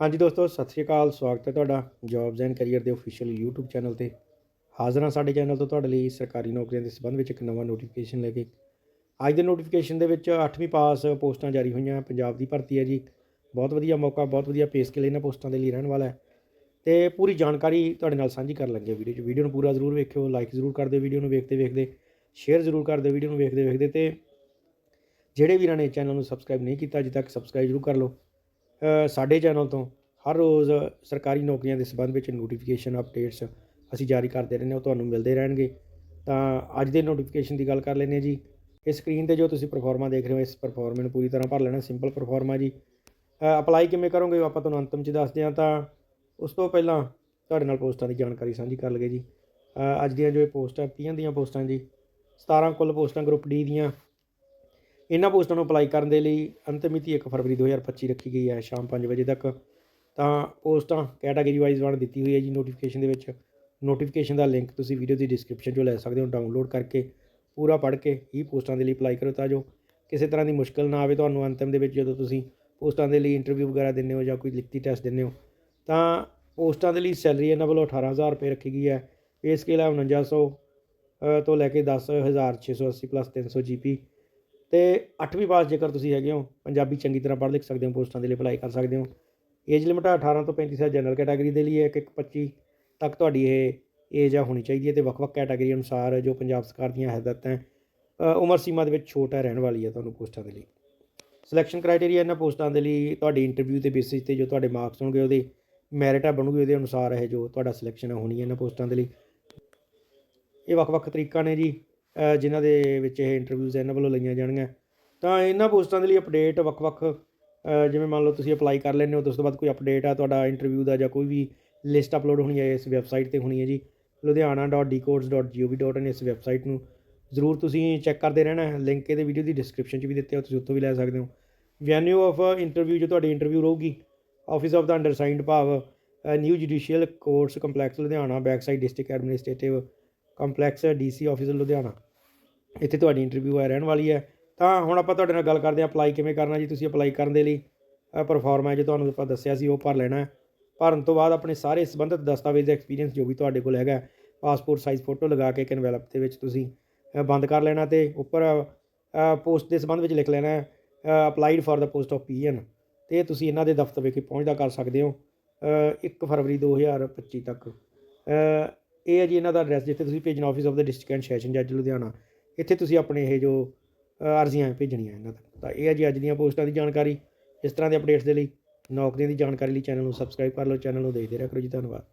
ਹਾਂਜੀ ਦੋਸਤੋ, ਸਤਿ ਸ਼੍ਰੀ ਅਕਾਲ, ਸਵਾਗਤ ਹੈ ਤੁਹਾਡਾ ਜੌਬਸ ਐਂਡ ਕੈਰੀਅਰ ਦੇ ਅਫੀਸ਼ੀਅਲ YouTube ਚੈਨਲ ਤੇ। ਹਾਜ਼ਰ ਹਾਂ ਸਾਡੇ ਚੈਨਲ ਤੋਂ ਤੁਹਾਡੇ ਲਈ ਸਰਕਾਰੀ ਨੌਕਰੀਆਂ ਦੇ ਸੰਬੰਧ ਵਿੱਚ ਇੱਕ ਨਵਾਂ ਨੋਟੀਫਿਕੇਸ਼ਨ ਲੈ ਕੇ। ਅੱਜ ਦੇ ਨੋਟੀਫਿਕੇਸ਼ਨ ਦੇ ਵਿੱਚ 8ਵੀਂ ਪਾਸ ਪੋਸਟਾਂ ਜਾਰੀ ਹੋਈਆਂ, ਪੰਜਾਬ ਦੀ ਭਰਤੀ ਹੈ ਜੀ। ਬਹੁਤ ਵਧੀਆ ਮੌਕਾ, ਬਹੁਤ ਵਧੀਆ ਪੇ ਸਕੇਲ ਇਹਨਾਂ ਪੋਸਟਾਂ ਦੇ ਲਈ ਰਹਿਣ ਵਾਲਾ ਹੈ। ਤੇ ਪੂਰੀ ਜਾਣਕਾਰੀ ਤੁਹਾਡੇ ਨਾਲ ਸਾਂਝੀ ਕਰਨ ਲੱਗੇ ਵੀਡੀਓ 'ਚ। ਵੀਡੀਓ ਨੂੰ ਪੂਰਾ ਜ਼ਰੂਰ ਵੇਖਿਓ ਲਾਈਕ ਜ਼ਰੂਰ ਕਰ ਦਿਓ ਵੀਡੀਓ ਨੂੰ ਵੇਖਦੇ ਵੇਖਦੇ ਸ਼ੇਅਰ ਜ਼ਰੂਰ ਕਰ ਦਿਓ ਵੀਡੀਓ ਨੂੰ ਵੇਖਦੇ ਵੇਖਦੇ ਤੇ ਜਿਹੜੇ ਵੀਰਾਂ ਨੇ ਚੈਨਲ ਨੂੰ ਸਬਸਕ੍ਰਾਈਬ ਨਹੀਂ ਕੀਤਾ, ਅਜੇ ਤੱਕ ਸਬਸਕ੍ਰਾਈਬ ਜ਼ਰੂਰ ਕਰ ਲਓ। ਸਾਡੇ ਚੈਨਲ ਤੋਂ ਹਰ ਰੋਜ਼ ਸਰਕਾਰੀ ਨੌਕਰੀਆਂ ਦੇ ਸੰਬੰਧ ਵਿੱਚ ਨੋਟੀਫਿਕੇਸ਼ਨ ਅਪਡੇਟਸ ਅਸੀਂ ਜਾਰੀ ਕਰਦੇ ਰਹਿੰਦੇ ਹਾਂ, ਉਹ ਤੁਹਾਨੂੰ ਮਿਲਦੇ ਰਹਿਣਗੇ। ਤਾਂ ਅੱਜ ਦੇ ਨੋਟੀਫਿਕੇਸ਼ਨ ਦੀ ਗੱਲ ਕਰ ਲੈਂਦੇ ਹਾਂ ਜੀ। ਇਹ ਸਕਰੀਨ ਤੇ ਜੋ ਤੁਸੀਂ ਪਰਫਾਰਮਾ ਦੇਖ ਰਹੇ ਹੋ, ਇਸ ਪਰਫਾਰਮੇ ਨੂੰ ਪੂਰੀ ਤਰ੍ਹਾਂ ਭਰ ਲੈਣਾ ਸਿੰਪਲ ਪਰਫਾਰਮਾ ਜੀ। ਅਪਲਾਈ ਕਿਵੇਂ ਕਰੋਗੇ, ਉਹ ਆਪਾਂ ਤੁਹਾਨੂੰ ਅੰਤਮ 'ਚ ਦੱਸਦੇ ਹਾਂ। ਤਾਂ ਉਸ ਤੋਂ ਪਹਿਲਾਂ ਤੁਹਾਡੇ ਨਾਲ ਪੋਸਟਾਂ ਦੀ ਜਾਣਕਾਰੀ ਸਾਂਝੀ ਕਰ ਲਗੇ ਜੀ। ਅੱਜ ਦੀਆਂ ਜੋ ਇਹ ਪੋਸਟਾਂ 30 ਦੀਆਂ ਪੋਸਟਾਂ ਜੀ 17 ਕੁੱਲ ਪੋਸਟਾਂ ਗਰੁੱਪ ਡੀ ਦੀਆਂ। ਇਹਨਾਂ ਪੋਸਟਾਂ ਨੂੰ ਅਪਲਾਈ ਕਰਨ ਦੇ ਲਈ ਅੰਤਿਮ ਮਿਤੀ 1 ਫਰਵਰੀ 2025 ਰੱਖੀ ਗਈ ਹੈ ਸ਼ਾਮ 5 ਵਜੇ ਤੱਕ। ਤਾਂ ਪੋਸਟਾਂ ਕੈਟਾਗਰੀ ਵਾਈਜ਼ ਵੰਡ ਦਿੱਤੀ ਹੋਈ ਹੈ ਜੀ ਨੋਟੀਫਿਕੇਸ਼ਨ ਦੇ ਵਿੱਚ। ਨੋਟੀਫਿਕੇਸ਼ਨ ਦਾ ਲਿੰਕ ਤੁਸੀਂ ਵੀਡੀਓ ਦੀ ਡਿਸਕ੍ਰਿਪਸ਼ਨ 'ਚੋਂ ਲੈ ਸਕਦੇ ਹੋ ਡਾਊਨਲੋਡ ਕਰਕੇ ਪੂਰਾ ਪੜ੍ਹ ਕੇ ਹੀ ਪੋਸਟਾਂ ਦੇ ਲਈ ਅਪਲਾਈ ਕਰੋ ਤਾਂ ਜੋ ਕਿਸੇ ਤਰ੍ਹਾਂ ਦੀ ਮੁਸ਼ਕਲ ਨਾ ਆਵੇ ਤੁਹਾਨੂੰ ਅੰਤਿਮ ਦੇ ਵਿੱਚ ਜਦੋਂ ਤੁਸੀਂ ਪੋਸਟਾਂ ਦੇ ਲਈ ਇੰਟਰਵਿਊ ਵਗੈਰਾ ਦਿੰਦੇ ਹੋ ਜਾਂ ਕੋਈ ਲਿਖਤੀ ਟੈਸਟ ਦਿੰਦੇ ਹੋ। ਤਾਂ ਪੋਸਟਾਂ ਦੇ ਲਈ ਸੈਲਰੀ ਇਹਨਾਂ ਵੱਲੋਂ 18000 ਰੁਪਏ ਰੱਖੀ ਗਈ ਹੈ। ਪੇ ਸਕੇਲ ਹੈ 4900 ਅ, ਤੋਂ ਲੈ ਕੇ 10680 ਪਲੱਸ 300 ਜੀਪੀ ਤੇ 8ਵੀਂ ਪਾਸ ਜੇਕਰ ਤੁਸੀਂ ਹੈਗੇ ਹੋ, ਪੰਜਾਬੀ ਚੰਗੀ ਤਰ੍ਹਾਂ ਪੜ੍ਹ ਲਿਖ ਸਕਦੇ ਹੋ, ਪੋਸਟਾਂ ਦੇ ਲਈ ਅਪਲਾਈ ਕਰ ਸਕਦੇ ਹੋ। ਏਜ ਲਿਮਟ 18 ਤੋਂ 35 ਸਾਲ ਜਨਰਲ ਕੈਟਾਗਰੀ ਦੇ ਲਈ ਹੈ, ਇੱਕ 25 ਤੱਕ ਤੁਹਾਡੀ ਇਹ ਏਜ ਆ ਹੋਣੀ ਚਾਹੀਦੀ ਹੈ ਤੇ ਵੱਖ-ਵੱਖ ਕੈਟਾਗਰੀ ਅਨੁਸਾਰ ਜੋ ਪੰਜਾਬ ਸਰਕਾਰ ਦੀਆਂ ਹਦਾਇਤਾਂ ਉਮਰ ਸੀਮਾ ਦੇ ਵਿੱਚ ਛੋਟਾ ਰਹਿਣ ਵਾਲੀ ਹੈ ਤੁਹਾਨੂੰ ਪੋਸਟਾਂ ਦੇ ਲਈ। ਸਿਲੈਕਸ਼ਨ ਕ੍ਰਾਈਟੇਰੀਆ ਇਹਨਾਂ ਪੋਸਟਾਂ ਦੇ ਲਈ ਤੁਹਾਡੀ ਇੰਟਰਵਿਊ ਦੇ ਬੇਸਿਸ ਤੇ ਜੋ ਤੁਹਾਡੇ ਮਾਰਕਸ ਹੋਣਗੇ ਉਹਦੇ ਮੈਰਿਟ ਆ ਬਣੂਗੀ, ਉਹਦੇ ਅਨੁਸਾਰ ਇਹ ਜੋ ਤੁਹਾਡਾ ਸਿਲੈਕਸ਼ਨ ਹੋਣੀ ਹੈ ਇਹਨਾਂ ਪੋਸਟਾਂ ਦੇ ਲਈ। ਇਹ ਵੱਖ-ਵੱਖ ਤਰੀਕਾ ਨੇ ਜੀ। ਜਿਨ੍ਹਾਂ ਦੇ ਵਿੱਚ ਇਹ ਇੰਟਰਵਿਊਜ਼ ਇਹਨਾਂ ਵੱਲੋਂ ਲਈਆਂ ਜਾਣਗੀਆਂ। ਤਾਂ ਇਹਨਾਂ ਪੋਸਟਾਂ ਦੇ ਲਈ ਅਪਡੇਟ ਵੱਖ-ਵੱਖ ਜਿਵੇਂ ਮੰਨ ਲਓ ਤੁਸੀਂ ਅਪਲਾਈ ਕਰ ਲੈਂਦੇ ਹੋ, ਤੇ ਉਸ ਤੋਂ ਬਾਅਦ ਕੋਈ ਅਪਡੇਟ ਆ ਤੁਹਾਡਾ ਇੰਟਰਵਿਊ ਦਾ ਜਾਂ ਕੋਈ ਵੀ ਲਿਸਟ ਅਪਲੋਡ ਹੋਣੀ ਹੈ ਇਸ ਵੈਬਸਾਈਟ ਤੇ ਹੋਣੀ ਹੈ ਜੀ। ludhiana.decodes.gov.in ਇਸ ਵੈਬਸਾਈਟ ਨੂੰ ਜ਼ਰੂਰ ਤੁਸੀਂ ਚੈੱਕ ਕਰਦੇ ਰਹਿਣਾ। ਹੈ ਲਿੰਕ ਇਹਦੇ ਵੀਡੀਓ ਦੀ ਡਿਸਕ੍ਰਿਪਸ਼ਨ 'ਚ ਵੀ ਦਿੱਤੇ ਹੋ ਤੁਸੀਂ ਉੱਥੋਂ ਵੀ ਲੈ ਸਕਦੇ ਹੋ। ਵੈਨਿਊ ਆਫ ਇੰਟਰਵਿਊ ਜੋ ਤੁਹਾਡੀ ਇੰਟਰਵਿਊ ਰਹੂਗੀ ਆਫਿਸ ਆਫ ਦਾ ਅੰਡਰਸਾਈਨਡ ਭਾਵ new judicial courts complex Ludhiana backside district administrative complex DC office Ludhiana. ਇੱਥੇ ਤੁਹਾਡੀ ਇੰਟਰਵਿਊ ਹੈ ਰਹਿਣ ਵਾਲੀ ਹੈ। ਤਾਂ ਹੁਣ ਆਪਾਂ ਤੁਹਾਡੇ ਨਾਲ ਗੱਲ ਕਰਦੇ ਹਾਂ ਅਪਲਾਈ ਕਿਵੇਂ ਕਰਨਾ ਜੀ ਤੁਸੀਂ ਅਪਲਾਈ ਕਰਨ ਦੇ ਲਈ। ਪਰਫਾਰਮਾ ਜੋ ਤੁਹਾਨੂੰ ਆਪਾਂ ਦੱਸਿਆ ਸੀ ਉਹ ਭਰ ਲੈਣਾ ਭਰਨ ਤੋਂ ਬਾਅਦ ਆਪਣੇ ਸਾਰੇ ਸੰਬੰਧਿਤ ਦਸਤਾਵੇਜ਼ ਐਕਸਪੀਰੀਅੰਸ ਜੋ ਵੀ ਤੁਹਾਡੇ ਕੋਲ ਹੈਗਾ ਪਾਸਪੋਰਟ ਸਾਈਜ਼ ਫੋਟੋ ਲਗਾ ਕੇ ਇੱਕ ਐਨਵੈਲਪ ਦੇ ਵਿੱਚ ਤੁਸੀਂ ਬੰਦ ਕਰ ਲੈਣਾ ਤੇ ਉੱਪਰ ਪੋਸਟ ਦੇ ਸੰਬੰਧ ਵਿੱਚ ਲਿਖ ਲੈਣਾ ਹੈ applied for the post of peon ਤੇ ਤੁਸੀਂ ਇਹਨਾਂ ਦੇ ਦਫ਼ਤਰ ਵਿਖੇ ਪਹੁੰਚਦਾ ਕਰ ਸਕਦੇ ਹੋ ਅ, 1 ਫਰਵਰੀ 2025 ਤੱਕ। ਇਹ ਹੈ ਜੀ ਇਹਨਾਂ ਦਾ ਐਡਰੈਸ ਜਿੱਥੇ ਤੁਸੀਂ ਭੇਜਣਾ office of the district and session ਜੱਜ ਲੁਧਿਆਣਾ। ਇੱਥੇ ਤੁਸੀਂ ਆਪਣੇ ਇਹ ਜੋ ਅਰਜ਼ੀਆਂ ਭੇਜਣੀਆਂ ਇਹਨਾਂ ਤੱਕ ਤਾਂ ਇਹ ਹੈ ਜੀ ਅੱਜ ਦੀਆਂ ਪੋਸਟਾਂ ਦੀ ਜਾਣਕਾਰੀ। ਇਸ ਤਰ੍ਹਾਂ ਦੇ ਅਪਡੇਟਸ ਦੇ ਲਈ ਨੌਕਰੀਆਂ ਦੀ ਜਾਣਕਾਰੀ ਲਈ ਚੈਨਲ ਨੂੰ ਸਬਸਕ੍ਰਾਈਬ ਕਰ ਲਓ, ਚੈਨਲ ਨੂੰ ਦੇਖਦੇ ਰਹਿਆ ਕਰੋ ਜੀ। ਧੰਨਵਾਦ।